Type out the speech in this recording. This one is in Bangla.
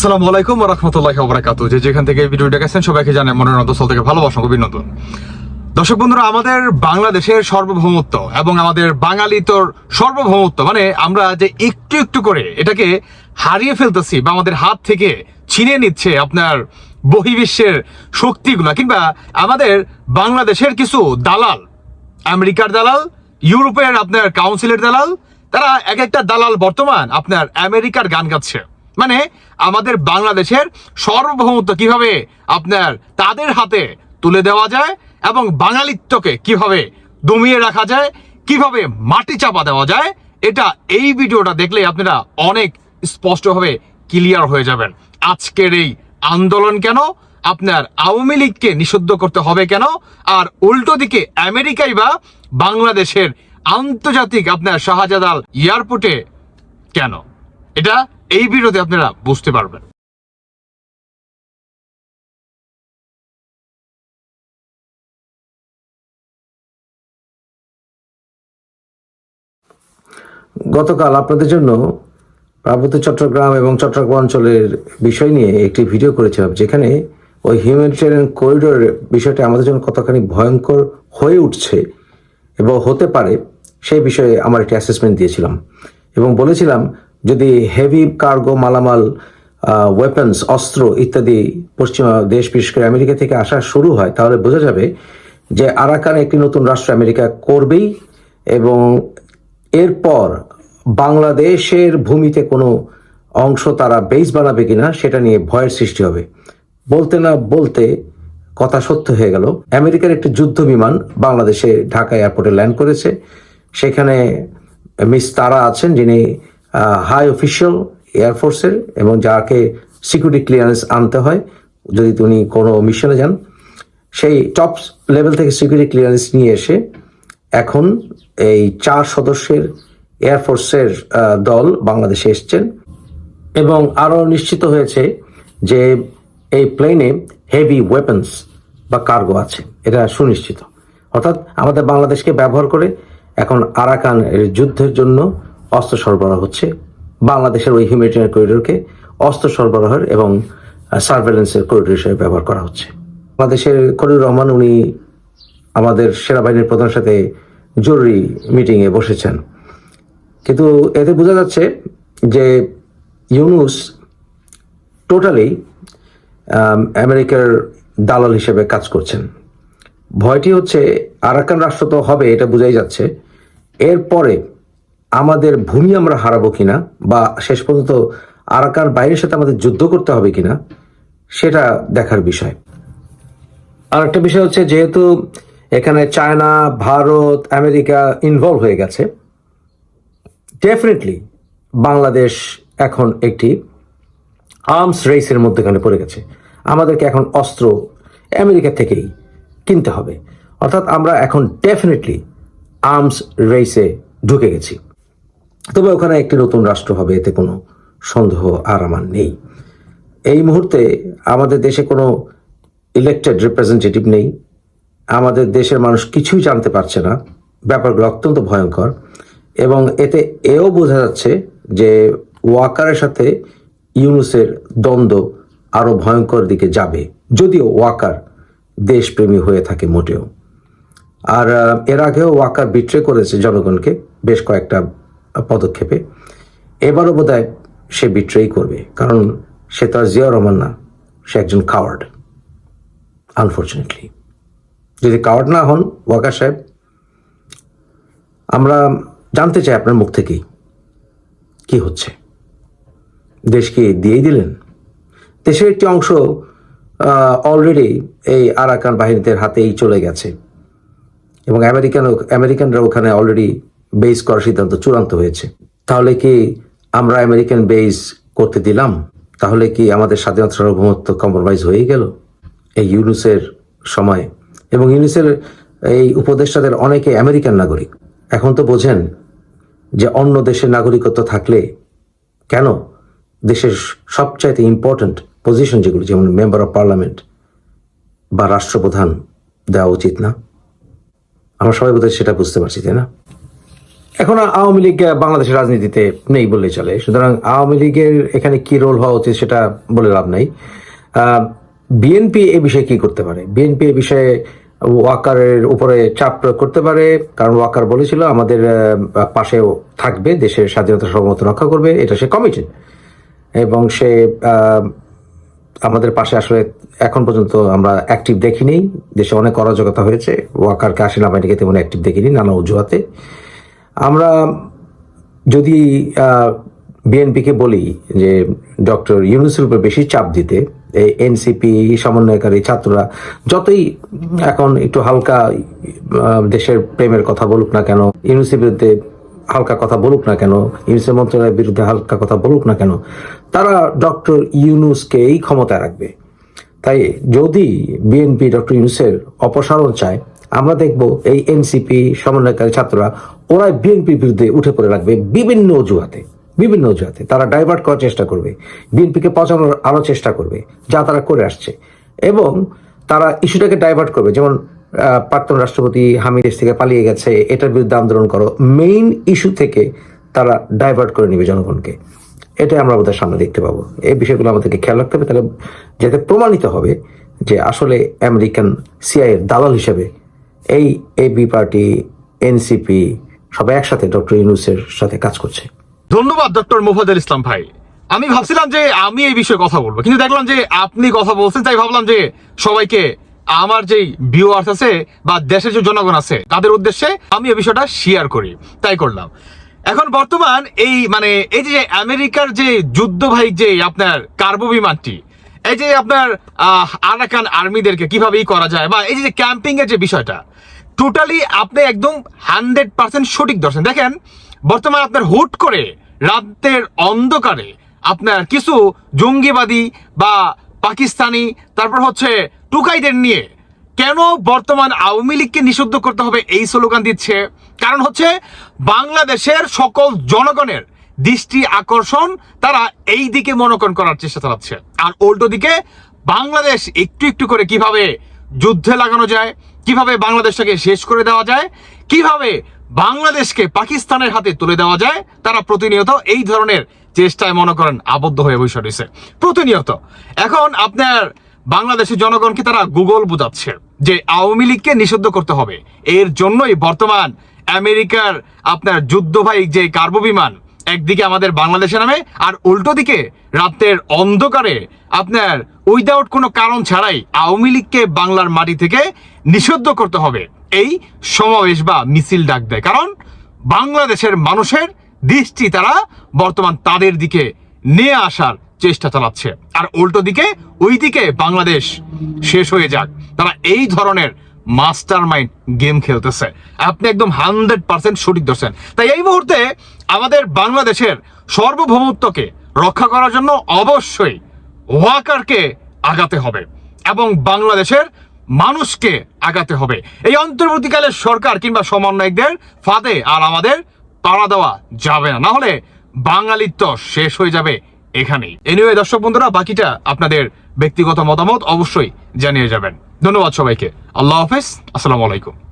আসসালামু আলাইকুম রহমতুল্লাহ যে যেখান থেকে এই ভিডিও দেখেছেন, সবাইকে মনের থেকে ভালোবাসা দর্শক বন্ধুরা, আমাদের বাংলাদেশের এবং আমাদের বাঙালি তোর মানে আমরা যে একটু একটু করে এটাকে হারিয়ে ফেলতেছি বা আমাদের হাত থেকে ছিনিয়ে নিচ্ছে আপনার বহির্বিশ্বের শক্তিগুলা, কিংবা আমাদের বাংলাদেশের কিছু দালাল, আমেরিকার দালাল, ইউরোপের আপনার কাউন্সিলের দালাল, তারা এক একটা দালাল বর্তমান আপনার আমেরিকার গান গাচ্ছে। মানে আমাদের বাংলাদেশের সার্বভৌমত্ব কীভাবে আপনার তাদের হাতে তুলে দেওয়া যায় এবং বাঙালিত্বকে কীভাবে দমিয়ে রাখা যায়, কীভাবে মাটি চাপা দেওয়া যায়, এটা এই ভিডিওটা দেখলে আপনারা অনেক স্পষ্টভাবে ক্লিয়ার হয়ে যাবেন। আজকের এই আন্দোলন কেন? আপনার আওয়ামী লীগকে নিষিদ্ধ করতে হবে কেন? আর উল্টো দিকে আমেরিকাই বা বাংলাদেশের আন্তর্জাতিক আপনার শাহজাদাল এয়ারপোর্টে কেন? এটা এই ভিডিওতে আপনারা বুঝতে পারবেন। গতকাল আপনাদের জন্য পার্বত্য চট্টগ্রাম এবং চট্টগ্রাম অঞ্চলের বিষয় নিয়ে একটি ভিডিও করেছিলাম, যেখানে ওই হিউম্যানিটেরিয়ান করিডোর বিষয়টা আমাদের জন্য কতখানি ভয়ঙ্কর হয়ে উঠছে এবং হতে পারে, সেই বিষয়ে আমার একটি অ্যাসেসমেন্ট দিয়েছিলাম এবং বলেছিলাম যদি হেভি কার্গো মালামাল ওয়েপন্স অস্ত্র ইত্যাদি পশ্চিমা দেশ, বিশেষ করে আমেরিকা থেকে আসা শুরু হয়, তাহলে বোঝা যাবে যে আরাকান একটি নতুন রাষ্ট্র আমেরিকা করবেই এবং এরপর বাংলাদেশের ভূমিতে কোনো অংশ তারা বেস বানাবে কিনা সেটা নিয়ে ভয়ের সৃষ্টি হবে। বলতে না বলতে কথা সত্য হয়ে গেল। আমেরিকার একটি যুদ্ধ বিমান বাংলাদেশে ঢাকা এয়ারপোর্টে ল্যান্ড করেছে। সেখানে মিস তারা আছেন যিনি হাই অফিসিয়াল এয়ারফোর্সের এবং যাকে সিকিউরিটি ক্লিয়ারেন্স আনতে হয়, যদি তিনি কোনো মিশনে যান, সেই টপ লেভেল থেকে সিকিউরিটি ক্লিয়ারেন্স নিয়ে এসে এখন এই চার সদস্যের এয়ারফোর্সের দল বাংলাদেশে এসছেন। এবং আরও নিশ্চিত হয়েছে যে এই প্লেনে হেভি ওয়েপন্স বা কার্গো আছে। এটা সুনিশ্চিত। অর্থাৎ আমাদের বাংলাদেশকে ব্যবহার করে এখন আরাকান এর যুদ্ধের জন্য অস্ত্র সরবরাহ হচ্ছে। বাংলাদেশের ওই হিউম্যানিটেরিয়ান করিডোরকে অস্ত্র সরবরাহের এবং সার্ভেলেন্সের করিডোর হিসেবে ব্যবহার করা হচ্ছে। বাংলাদেশের করিডোর রহমান উনি আমাদের সেনাবাহিনীর প্রধানের সাথে জরুরি মিটিংয়ে বসেছেন। কিন্তু এতে বোঝা যাচ্ছে যে ইউনুস টোটালি আমেরিকার দালাল হিসেবে কাজ করছেন। ভয়টি হচ্ছে আরাকান রাষ্ট্র তো হবে, এটা বোঝাই যাচ্ছে। এরপরে আমাদের ভূমি আমরা হারাবো কিনা বা শেষ পর্যন্ত আরাকান বাইরের সাথে আমাদের যুদ্ধ করতে হবে কিনা, সেটা দেখার বিষয়। আর একটা বিষয় হচ্ছে যেহেতু এখানে চায়না, ভারত, আমেরিকা ইনভলভ হয়ে গেছে ডেফিনেটলি বাংলাদেশ এখন একটি আর্মস রেসের মধ্যেখানে পড়ে গেছে। আমাদেরকে এখন অস্ত্র আমেরিকা থেকেই কিনতে হবে। অর্থাৎ আমরা এখন ডেফিনেটলি আর্মস রেসে ঢুকে গেছি। তবে ওখানে একটি নতুন রাষ্ট্র হবে, এতে কোনো সন্দেহ আর আমার নেই। এই মুহূর্তে আমাদের দেশে কোনো ইলেকটেড রিপ্রেজেন্টেটিভ নেই। আমাদের দেশের মানুষ কিছুই জানতে পারছে না। ব্যাপারগুলো অত্যন্ত ভয়ঙ্কর। এবং এতে এও বোঝা যাচ্ছে যে ওয়াকারের সাথে ইউনুসের দ্বন্দ্ব আরও ভয়ঙ্কর দিকে যাবে। যদিও ওয়াকার দেশপ্রেমী হয়ে থাকে মোটেও। আর এর আগেও ওয়াকার বিট্রে করেছে জনগণকে। বেশ কয়েকটা পদক্ষেপে, এবারও বোধ সে বিট্রেই করবে, কারণ সে তো আর জিয়া রহমান না, সে একজন কাওয়ার্ড আনফর্চুনেটলি যদি কাওয়ার্ড না হন, ওয়াকার সাহেব, আমরা জানতে চাই আপনার মুখ থেকেই, কি হচ্ছে? দেশকে দিয়েই দিলেন? দেশের একটি অংশ অলরেডি এই আরাকান বাহিনীদের হাতেই চলে গেছে। এবং আমেরিকান আমেরিকানরা ওখানে অলরেডি বেস করার সিদ্ধান্ত চূড়ান্ত হয়েছে। তাহলে কি আমরা আমেরিকান বেস করতে দিলাম? তাহলে কি আমাদের স্বাধীনতা সার্বভৌমত্ব কম্প্রোমাইজ হয়ে গেল? এই ইউনুসের সময়। এবং ইউনুসের এই উপদেষ্টাদের অনেকে আমেরিকান নাগরিক। এখন তো বোঝেন যে অন্য দেশের নাগরিকত্ব থাকলে কেন দেশের সবচাইতে ইম্পর্ট্যান্ট পজিশন যেগুলো, যেমন মেম্বার অফ পার্লামেন্ট বা রাষ্ট্রপ্রধান দেওয়া উচিত না? আমরা সবাই বোধহয় সেটা বুঝতে পারছি, তাই না? এখন আওয়ামী লীগ বাংলাদেশের রাজনীতিতে নেই বললেই চলে। সুতরাং আওয়ামী লীগের এখানে কি রোল হওয়া উচিত সেটা বলে লাভ নাই। বিএনপি এ বিষয়ে কি করতে পারে? বিএনপি এ বিষয়ে ওয়াকারের উপরে চাপ প্রয়োগ করতে পারে। কারণ ওয়াকার বলেছিল, আমাদের পাশেও থাকবে, দেশের স্বাধীনতা সর্বমত রক্ষা করবে। এটা সে কমিটেড এবং সে আমাদের পাশে আসলে এখন পর্যন্ত আমরা অ্যাক্টিভ দেখিনি। দেশে অনেক অরাজকতা হয়েছে। ওয়াকারকে আসেনা বাহিনীকে তেমন অ্যাক্টিভ দেখিনি, নানা অজুহাতে। আমরা যদি বিএনপিকে বলি যে ডক্টর ইউনুসের উপর বেশি চাপ দিতে, এই এনসিপি, সমন্বয়কারী ছাত্ররা, যতই এখন একটু হালকা দেশের প্রেমের কথা বলুক না কেন, ইউনুসের বিরুদ্ধে হালকা কথা বলুক না কেন, ইউনুসের মন্ত্রণালয়ের বিরুদ্ধে হালকা কথা বলুক না কেন, তারা ডক্টর ইউনুসকে এই ক্ষমতায় রাখবে। তাই যদি বিএনপি ডক্টর ইউনুসের অপসারণ চায় আমরা দেখব এই এনসিপি সমন্বয়কারী ছাত্ররা ওরা বিএনপির বিরুদ্ধে উঠে পড়ে লাগবে বিভিন্ন অজুহাতে বিভিন্ন অজুহাতে। তারা ডাইভার্ট করার চেষ্টা করবে বিএনপিকে পচানোর আরও চেষ্টা করবে, যা তারা করে আসছে। এবং তারা ইস্যুটাকে ডাইভার্ট করবে, যেমন প্রাক্তন রাষ্ট্রপতি হামিদ দেশ থেকে পালিয়ে গেছে, এটার বিরুদ্ধে আন্দোলন করো। মেইন ইস্যু থেকে তারা ডাইভার্ট করে নেবে জনগণকে। এটাই আমরা আমাদের সামনে দেখতে পাবো। এই বিষয়গুলো আমাদেরকে খেয়াল রাখতে হবে, তাহলে যাতে প্রমাণিত হবে যে আসলে আমেরিকান সিআই দালাল হিসেবে এই এবি পার্টি এনসিপি সবাই একসাথে ডক্টর ইউনুসের সাথে কাজ করছে। ধন্যবাদ ডক্টর মুফাদুল ইসলাম ভাই। আমি ভাবছিলাম যে আমি এই বিষয়ে কথা বলব, কিন্তু দেখলাম যে আপনি কথা বলছেন, তাই ভাবলাম যে সবাইকে আমার যেই ভিউয়ার্স আছে বা দেশের যে জনগণ আছে, তাদের উদ্দেশ্যে আমি এই বিষয়টা শেয়ার করি। তাই করলাম। এখন বর্তমান এই মানে এই যে আমেরিকার যে যুদ্ধবাহিক যে আপনার কার্বো বিমানটি এই যে আপনার আরাকান আর্মিদেরকে কীভাবে ই করা যায় বা এই যে ক্যাম্পিং এর যে বিষয়টা টোটালি আপনি একদম হান্ড্রেড পার্সেন্ট সঠিক ধরছেন। দেখেন, বর্তমানে আপনার হুট করে রাতের অন্ধকারে আপনার কিছু জঙ্গিবাদী বা পাকিস্তানি, তারপর হচ্ছে টুকাইদের নিয়ে কেন বর্তমান আওয়ামী লীগকে নিষিদ্ধ করতে হবে এই স্লোগান দিচ্ছে? কারণ হচ্ছে বাংলাদেশের সকল জনগণের দৃষ্টি আকর্ষণ তারা এই দিকে মনোকরণ করার চেষ্টা চালাচ্ছে। আর উল্টো দিকে বাংলাদেশ একটু একটু করে কীভাবে যুদ্ধে লাগানো যায়, কীভাবে বাংলাদেশটাকে শেষ করে দেওয়া যায়, কীভাবে বাংলাদেশকে পাকিস্তানের হাতে তুলে দেওয়া যায়, তারা প্রতিনিয়ত এই ধরনের চেষ্টায় মনে করেন আবদ্ধ হয়ে বসে রয়েছে। প্রতিনিয়ত। এখন আপনার বাংলাদেশের জনগণকে তারা গুগল বোঝাচ্ছে যে আওয়ামী লীগকে নিষিদ্ধ করতে হবে। এর জন্যই বর্তমান আমেরিকার আপনার যুদ্ধভাই যে কার্বো বিমান একদিকে আমাদের বাংলাদেশে নামে আর উল্টো দিকে রাতের অন্ধকারে আপনার উইদাউট কোনো কারণ ছাড়াই আওয়ামী লীগকে বাংলার মাটি থেকে নিষিদ্ধ করতে হবে। এই সমাবেশ বা মিছিল ডাক দেয়। কারণ বাংলাদেশের মানুষের দৃষ্টি তারা বর্তমান তাদের দিকে নিয়ে আসার চেষ্টা চালাচ্ছে। আর উল্টো দিকে ওই দিকে বাংলাদেশ শেষ হয়ে যাক। তারা এই ধরনের মাস্টার মাইন্ড গেম খেলতেছে। আপনি একদম হান্ড্রেড পার্সেন্ট সঠিক ধরছেন। তাই এই মুহূর্তে আমাদের বাংলাদেশের সার্বভৌমত্বকে রক্ষা করার জন্য অবশ্যই ওয়াকারকে আগাতে হবে এবং বাংলাদেশের মানুষকে আগাতে হবে। এই অন্তর্বর্তীকালের সরকার কিংবা সমন্বয়কদের ফাঁদে আর আমাদের পাড়া দেওয়া যাবে না। না হলে বাঙালিত্ব শেষ হয়ে যাবে এখানেই। এনিওয়ে দর্শক বন্ধুরা, বাকিটা আপনাদের ব্যক্তিগত মতামত অবশ্যই জানিয়ে যাবেন। ধন্যবাদ সবাইকে। আল্লাহ হাফেজ। আসসালামু আলাইকুম।